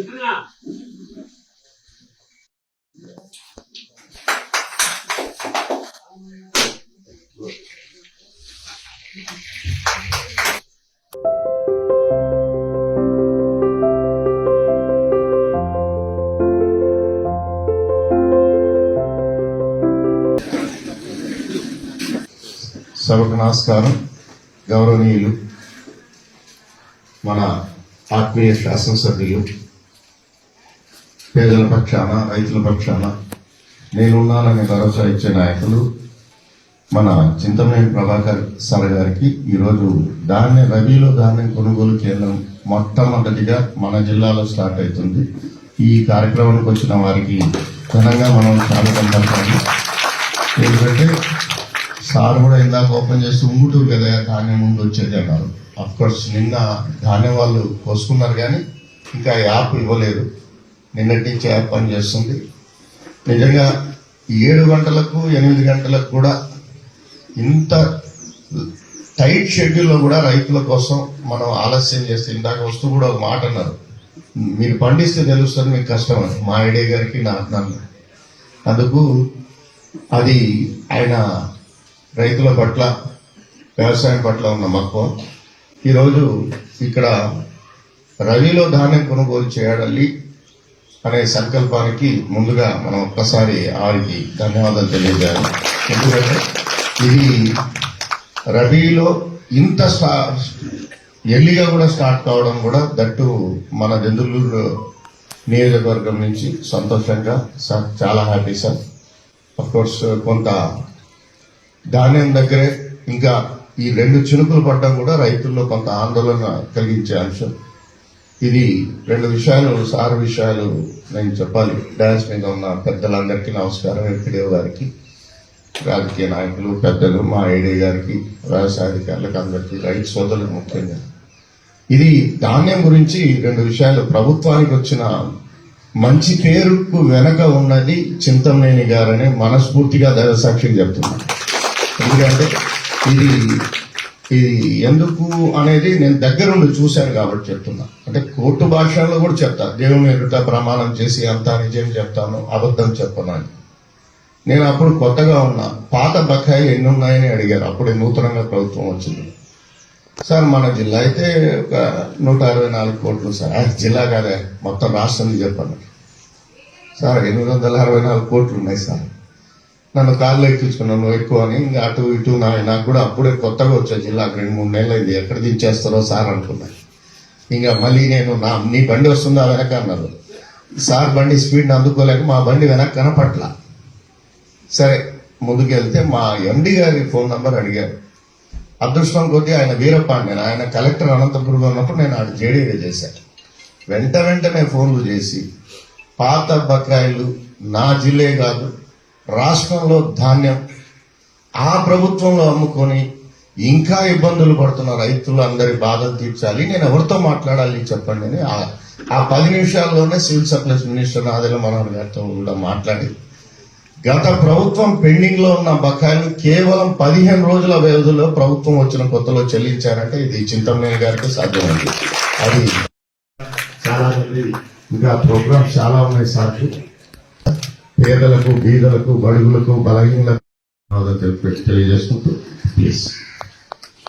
సభకు నమస్కారం. గౌరవనీయులు మన ఆత్మీయ శాసనసభ్యులు పేదల పక్షాన రైతుల పక్షాన నేనున్నానని భరోసా ఇచ్చే నాయకులు మన చింతమనేని ప్రభాకర్ సార్ గారికి ఈరోజు ధాన్య రబీలో ధాన్యం కొనుగోలు కేంద్రం మొట్టమొదటిగా మన జిల్లాలో స్టార్ట్ అవుతుంది. ఈ కార్యక్రమానికి వచ్చిన వారికి ఘనంగా మనం స్వాగతం పలకాలి ఎందుకంటే సార్ కూడా ఇందాక ఓపెన్ చేసి ఉంగుటూరు కదా ధాన్యం ముందు వచ్చేది అన్నారు. అఫ్కోర్స్ నిన్న ధాన్యం వాళ్ళు కోసుకున్నారు కానీ ఇంకా యాప్ ఇవ్వలేదు. నిన్నటి నుంచి ఏర్పాటు చేస్తుంది. నిజంగా ఏడు గంటలకు ఎనిమిది గంటలకు కూడా ఇంత టైట్ షెడ్యూల్లో కూడా రైతుల కోసం మనం ఆలస్యం చేస్తే ఇందాక వస్తూ కూడా ఒక మాట అన్నారు. మీరు పండిస్తే తెలుస్తుంది మీకు కష్టం అని. మా ఐడే గారికి నా నన్ను అందుకు అది ఆయన రైతుల పట్ల వ్యవసాయం పట్ల ఉన్న మక్కువ. ఈరోజు ఇక్కడ రవిలో ధాన్యం కొనుగోలు చేయాలి అనే సంకల్పానికి ముందుగా మనం ఒక్కసారి ఆవిడకి ధన్యవాదాలు తెలియజేయాలి. ఎందుకంటే ఇది రబీలో ఇంత స్టా ఎర్లీగా కూడా స్టార్ట్ కావడం కూడా దట్టు మన దెందులూరు నియోజకవర్గం నుంచి సంతోషంగా సార్ చాలా హ్యాపీ సార్. అఫ్ కోర్స్ కొంత ధాన్యం దగ్గరే ఇంకా ఈ రెండు చినుకులు పడ్డం కూడా రైతుల్లో కొంత ఆందోళన కలిగించే అంశం. ఇది రెండు విషయాలు సార్ విషయాలు నేను చెప్పాలి. డాన్స్ మీద ఉన్న పెద్దలందరికీ నమస్కారం వెంకటేవ్ గారికి రాజకీయ నాయకులు పెద్దలు మా ఐడి గారికి వ్యవసాయ అధికారులకు అందరికీ రైతు సోదరులకు ముఖ్యంగా. ఇది ధాన్యం గురించి రెండు విషయాలు. ప్రభుత్వానికి వచ్చిన మంచి పేరుకు వెనక ఉన్నది చింతమనేని గారని మనస్ఫూర్తిగా దైవసాక్షికి చెప్తున్నాను ఎందుకంటే ఇది ఇది ఎందుకు అనేది నేను దగ్గరుండి చూశాను కాబట్టి చెప్తున్నా. అంటే కోర్టు భాషలో కూడా చెప్తా. దేవుని ఎదుట ప్రమాణం చేసి అంతా నిజం చెప్తాను అబద్ధం చెప్పను అని నేను అప్పుడు కొత్తగా ఉన్నా. పాత బకాయి ఎన్ని ఉన్నాయని అడిగారు. అప్పుడే నూతనంగా ప్రభుత్వం వచ్చింది. సార్ మన జిల్లా అయితే ఒక నూట అరవై నాలుగు కోట్లు సార్. ఆ, జిల్లా కాదే మొత్తం రాష్ట్రం చెప్పాను సార్ ఎనిమిది వందల అరవై నాలుగు కోట్లు ఉన్నాయి సార్. నన్ను కాళ్ళు ఎక్కించుకున్నాను ఎక్కువ అని ఇంకా అటు ఇటు నాకు కూడా అప్పుడే కొత్తగా వచ్చా జిల్లాకు రెండు మూడు నెలలు అయింది ఎక్కడ దించేస్తారో సార్ అనుకున్నాను ఇంకా మళ్ళీ నేను నా నీ బండి వస్తుందా వెనక అన్నారు. సార్ బండి స్పీడ్ని అందుకోలేక మా బండి వెనక కనపట్ల. సరే ముందుకెళ్తే మా ఎండి గారి ఫోన్ నంబర్ అడిగారు. అదృష్టం కొద్దీ ఆయన వీరపాండ్యన్ ఆయన కలెక్టర్ అనంతపురంలో ఉన్నప్పుడు నేను ఆడ జేడీగా చేశాను. వెంట వెంటనే ఫోన్లు చేసి పాత బకాయిలు నా జిల్లే కాదు రాష్ట్రంలో ధాన్యం ఆ ప్రభుత్వంలో అమ్ముకొని ఇంకా ఇబ్బందులు పడుతున్న రైతులు అందరి బాధలు తీర్చాలి. నేను ఎవరితో మాట్లాడాలి చెప్పండి అని ఆ- పది నిమిషాల్లోనే సివిల్ సప్లైస్ మినిస్టర్ ఆదిల మనోహర్ గారితో కూడా మాట్లాడి గత ప్రభుత్వం పెండింగ్లో ఉన్న బకాయిలు కేవలం పదిహేను రోజుల వ్యవధిలో ప్రభుత్వం వచ్చిన కొత్తలో చెల్లించారంటే ఇది చింతమనేని గారికి సాధ్యమైంది. అది చాలా మంది ఇంకా ప్రోగ్రామ్స్ చాలా ఉన్నాయి సార్. పేదలకు బీదలకు బడుగులకు బలహీనలకు తెలియజేసుకుంటూ. ప్లీజ్